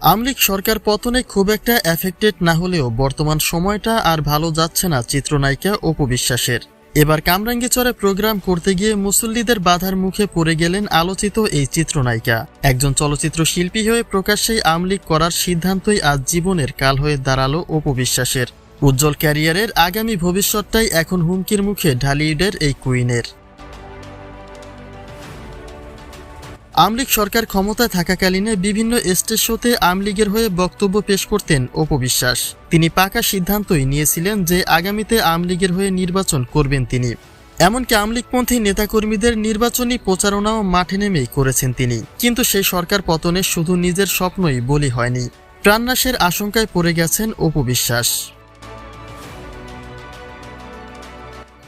আমলিক সরকার পতনে খুব একটা এফেক্টেড না হলেও বর্তমান সময়টা আর ভালো যাচ্ছে না চিত্রনায়িকা অপু বিশ্বাসের। এবার কামরাঙ্গীচরে প্রোগ্রাম করতে গিয়ে মুসল্লিদের বাধার মুখে পড়ে গেলেন আলোচিত এই চিত্রনায়িকা। একজন চলচ্চিত্র শিল্পী হয়ে প্রকাশ্যেই আমলিক করার সিদ্ধান্তই আজ জীবনের কাল হয়ে দাঁড়াল অপবিশ্বাসের। উজ্জ্বল ক্যারিয়ারের আগামী ভবিষ্যৎটাই এখন হুমকির মুখে ঢালিউডের এই কুইনের। আমলিগ সরকার ক্ষমতায় থাকাকালীনে বিভিন্ন স্টেজ শোতে আমলিগের হয়ে বক্তব্য পেশ করতেন অপবিশ্বাস তিনি পাকা সিদ্ধান্তই নিয়েছিলেন যে আগামীতে আমলিগের হয়ে নির্বাচন করবেন তিনি। এমনকি আমলিগপন্থী নেতাকর্মীদের নির্বাচনী প্রচারণাও মাঠে নেমেই করেছেন তিনি। কিন্তু সেই সরকার পতনে শুধু নিজের স্বপ্নই বলি হয়নি। প্রাণনাশের আশঙ্কায় পড়ে গেছেন অপবিশ্বাস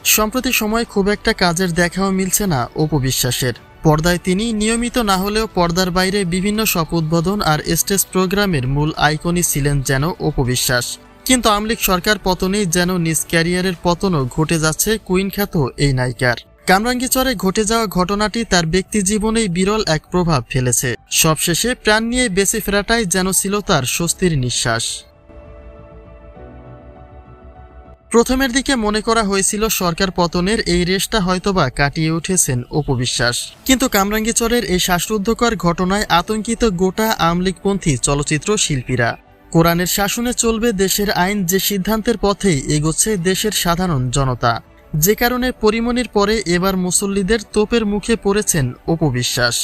সম্প্রতি সময় খুব একটা কাজের দেখাও মিলছে না অপবিশ্বাসের পর্দায় তিনি নিয়মিত না হলেও পর্দার বাইরে বিভিন্ন সপ উদ্বোধন আর স্টেজ প্রোগ্রামের মূল আইকনই ছিলেন যেন অপবিশ্বাস। কিন্তু আমলিক সরকার পতনেই যেন নিজ ক্যারিয়ারের পতনও ঘটে যাচ্ছে কুইন খ্যাত এই নায়িকার। কামরাঙ্গীচরে ঘটে যাওয়া ঘটনাটি তার ব্যক্তি জীবনেই বিরল এক প্রভাব ফেলেছে। সবশেষে প্রাণ নিয়ে বেঁচে ফেরাটাই যেন ছিল তার স্বস্তির নিঃশ্বাস। প্রথমের দিকে মনে করা হয়েছিল সরকার পতনের এই রেসটা হয়তোবা কাটিয়ে উঠেছেন অপবিশ্বাস কিন্তু কামরাঙ্গীচরের এই শ্বাসরুদ্ধকর ঘটনায় আতঙ্কিত গোটা আমলিগপন্থী চলচ্চিত্র শিল্পীরা। কোরআনের শাসনে চলবে দেশের আইন যে সিদ্ধান্তের পথেই এগোচ্ছে দেশের সাধারণ জনতা। যে কারণে পরিমণির পরে এবার মুসল্লিদের তোপের মুখে পড়েছেন অপবিশ্বাস